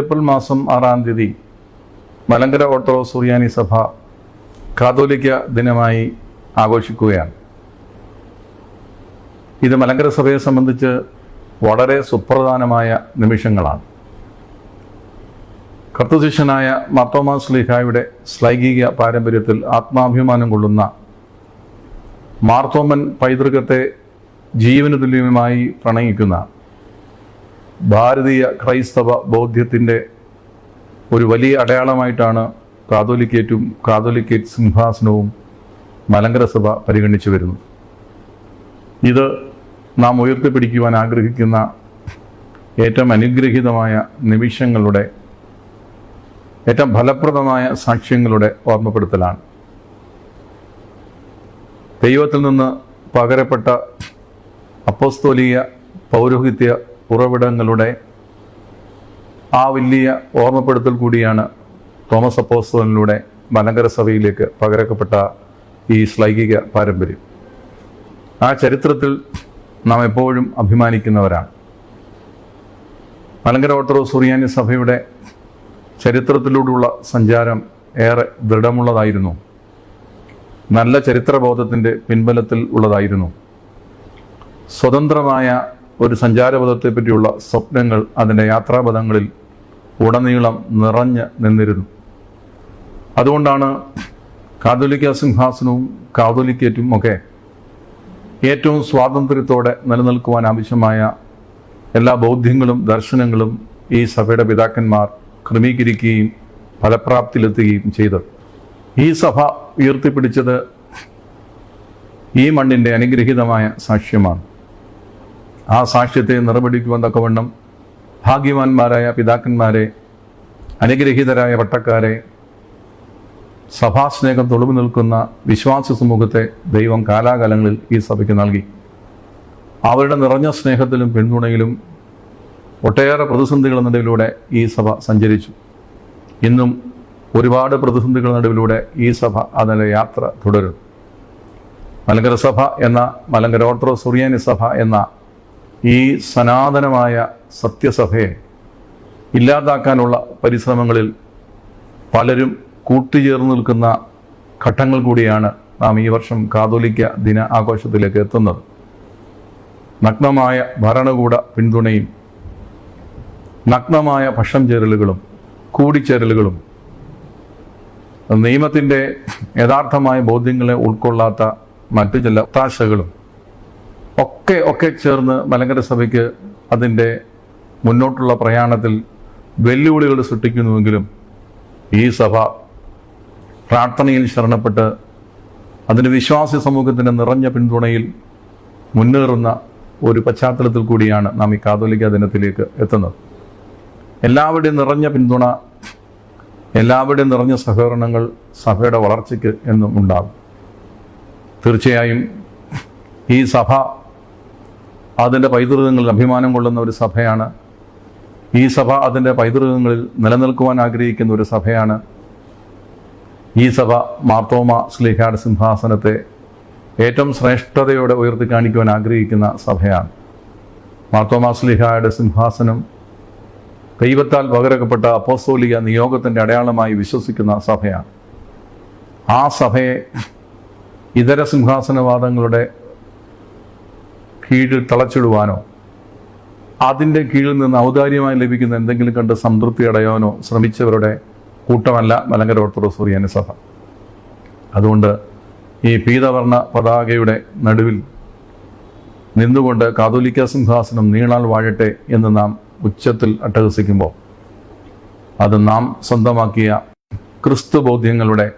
April മാസം ആറാം തീയതി മലങ്കര ഓർത്തഡോക്സ് സുറിയാനി സഭ കാതോലിക്ക ദിനമായി ആഘോഷിക്കുകയാണ്. ഇത് മലങ്കര സഭയെ സംബന്ധിച്ച് വളരെ സുപ്രധാനമായ നിമിഷങ്ങളാണ്. കർത്തശിഷ്യനായ മർത്തോമാ സ്ലിഹായുടെ ശ്ലൈംഗിക പാരമ്പര്യത്തിൽ ആത്മാഭിമാനം കൊള്ളുന്ന മാർത്തോമൻ പൈതൃകത്തെ ജീവന തുല്യമായി പ്രണയിക്കുന്ന ഭാരതീയ ക്രൈസ്തവ ബോധ്യത്തിന്റെ ഒരു വലിയ അടയാളമായിട്ടാണ് കാതോലിക്കേറ്റും കാതോലിക്കേറ്റ് സിംഹാസനവും മലങ്കര സഭ പരിഗണിച്ചു വരുന്നത്. ഇത് നാം ഉയർത്തിപ്പിടിക്കുവാൻ ആഗ്രഹിക്കുന്ന ഏറ്റവും അനുഗ്രഹീതമായ നിമിഷങ്ങളുടെ ഏറ്റവും ഫലപ്രദമായ സാക്ഷ്യങ്ങളുടെ ഓർമ്മപ്പെടുത്തലാണ്. ദൈവത്തിൽ നിന്ന് പകരപ്പെട്ട അപ്പോസ്തോലീയ പൗരോഹിത്യ ഉറവിടങ്ങളുടെ ആ വലിയ ഓർമ്മപ്പെടുത്തൽ കൂടിയാണ് തോമസ് അപ്പോസ്തലിലൂടെ മലങ്കര സഭയിലേക്ക് പകരക്കപ്പെട്ട ഈ ശ്ലൈകിക പാരമ്പര്യം. ആ ചരിത്രത്തിൽ നാം എപ്പോഴും അഭിമാനിക്കുന്നവരാണ്. മലങ്കര ഓർത്തഡോക്സ് സുറിയാനി സഭയുടെ ചരിത്രത്തിലൂടെയുള്ള സഞ്ചാരം ഏറെ ദൃഢമുള്ളതായിരുന്നു. നല്ല ചരിത്രബോധത്തിന്റെ പിൻബലത്തിൽ ഉള്ളതായിരുന്നു. സ്വതന്ത്രമായ ഒരു സഞ്ചാരപഥത്തെ പറ്റിയുള്ള സ്വപ്നങ്ങൾ അതിന്റെ യാത്രാപഥങ്ങളിൽ ഉടനീളം നിറഞ്ഞ് നിന്നിരുന്നു. അതുകൊണ്ടാണ് കാതോലിക്ക സിംഹാസനവും കാതോലിക്കേറ്റും ഒക്കെ ഏറ്റവും സ്വാതന്ത്ര്യത്തോടെ നിലനിൽക്കുവാൻ ആവശ്യമായ എല്ലാ ബൗദ്ധ്യങ്ങളും ദർശനങ്ങളും ഈ സഭയുടെ പിതാക്കന്മാർ ക്രമീകരിക്കുകയും ഫലപ്രാപ്തിയിലെത്തുകയും ചെയ്തത്. ഈ സഭ ഉയർത്തിപ്പിടിച്ചത് ഈ മണ്ണിന്റെ അനുഗ്രഹീതമായ സാക്ഷ്യമാണ്. ആ സാക്ഷ്യത്തെ നിറപിടിക്കുവാൻ തക്കവണ്ണം ഭാഗ്യവാന്മാരായ പിതാക്കന്മാരെ അനുഗ്രഹീതരായ പട്ടക്കാരെ സഭാസ്നേഹം തൊളിവ് നിൽക്കുന്ന വിശ്വാസ സമൂഹത്തെ ദൈവം കാലാകാലങ്ങളിൽ ഈ സഭയ്ക്ക് നൽകി. അവരുടെ നിറഞ്ഞ സ്നേഹത്തിലും പിന്തുണയിലും ഒട്ടേറെ പ്രതിസന്ധികൾ നടുവിലൂടെ ഈ സഭ സഞ്ചരിച്ചു. ഇന്നും ഒരുപാട് പ്രതിസന്ധികൾ നടുവിലൂടെ ഈ സഭ അതിന്റെ യാത്ര തുടരും. മലങ്കര സഭ എന്ന മലങ്കര ഓർത്തഡോക്സ് സുറിയാനി സഭ എന്ന ഈ സനാതനമായ സത്യസഭയെ ഇല്ലാതാക്കാനുള്ള പരിശ്രമങ്ങളിൽ പലരും കൂട്ടുചേർന്ന് നിൽക്കുന്ന ഘട്ടങ്ങൾ കൂടിയാണ് നാം ഈ വർഷം കാതോലിക്ക ദിന ആഘോഷത്തിലേക്ക് എത്തുന്നത്. നഗ്നമായ ഭരണകൂട പിന്തുണയും നഗ്നമായ പക്ഷം ചേരലുകളും കൂടിച്ചേരലുകളും നിയമത്തിന്റെ യഥാർത്ഥമായ ബോധ്യങ്ങളെ ഉൾക്കൊള്ളാത്ത മറ്റു ചില ഒത്താശകളും ഒക്കെ ഒക്കെ ചേർന്ന് മലങ്കര സഭയ്ക്ക് അതിന്റെ മുന്നോട്ടുള്ള പ്രയാണത്തിൽ വെല്ലുവിളികൾ സൃഷ്ടിക്കുന്നുവെങ്കിലും ഈ സഭ പ്രാർത്ഥനയിൽ ശരണപ്പെട്ട് അതിന് വിശ്വാസി സമൂഹത്തിന്റെ നിറഞ്ഞ പിന്തുണയിൽ മുന്നേറുന്ന ഒരു പശ്ചാത്തലത്തിൽ കൂടിയാണ് നാം ഈ കാതോലിക്ക ദിനത്തിലേക്ക് എത്തുന്നത്. എല്ലാവരുടെയും നിറഞ്ഞ പിന്തുണ എല്ലാവരുടെയും നിറഞ്ഞ സഹകരണങ്ങൾ സഭയുടെ വളർച്ചയ്ക്ക് എന്നും ഉണ്ടാകും. തീർച്ചയായും ഈ സഭ അതിന്റെ പൈതൃകങ്ങളിൽ അഭിമാനം കൊള്ളുന്ന ഒരു സഭയാണ്. ഈ സഭ അതിന്റെ പൈതൃകങ്ങളിൽ നിലനിൽക്കുവാൻ ആഗ്രഹിക്കുന്ന ഒരു സഭയാണ്. ഈ സഭ മാർത്തോമ ശ്ലീഹാട് സിംഹാസനത്തെ ഏറ്റവും ശ്രേഷ്ഠതയോടെ ഉയർത്തി കാണിക്കുവാൻ ആഗ്രഹിക്കുന്ന സഭയാണ്. മാർത്തോമ ശ്ലീഹായുടെ സിംഹാസനം ദൈവത്താൽ പകരക്കപ്പെട്ട അപ്പോസ്തോലിക നിയോഗത്തിന്റെ അടയാളമായി വിശ്വസിക്കുന്ന സഭയാണ്. ആ സഭയെ ഇതര സിംഹാസനവാദങ്ങളുടെ കീഴിൽ തളച്ചിടുവാനോ അതിന്റെ കീഴിൽ നിന്ന് ഔദാര്യമായി ലഭിക്കുന്ന എന്തെങ്കിലും കണ്ട് സംതൃപ്തി അടയാനോ ശ്രമിച്ചവരുടെ കൂട്ടമല്ല മലങ്കര ഓർത്തഡോക്സ് സുറിയാനി സഭ. അതുകൊണ്ട് ഈ പീതവർണ പതാകയുടെ നടുവിൽ നിന്നുകൊണ്ട് കാതോലിക്ക സിംഹാസനം നീളാൽ വാഴട്ടെ എന്ന് നാം ഉച്ചത്തിൽ അട്ടഹസിക്കുമ്പോൾ അത് നാം സ്വന്തമാക്കിയ ക്രിസ്തു ബോധ്യങ്ങളുടെ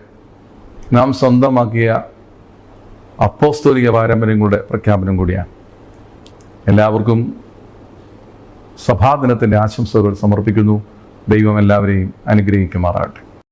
നാം സ്വന്തമാക്കിയ അപ്പോസ്തോലിക പാരമ്പര്യങ്ങളുടെ പ്രഖ്യാപനം കൂടിയാണ്. എല്ലാവർക്കും സഭാദിനത്തിന്റെ ആശംസകൾ സമർപ്പിക്കുന്നു. ദൈവം എല്ലാവരെയും അനുഗ്രഹിക്കുമാറാകട്ടെ.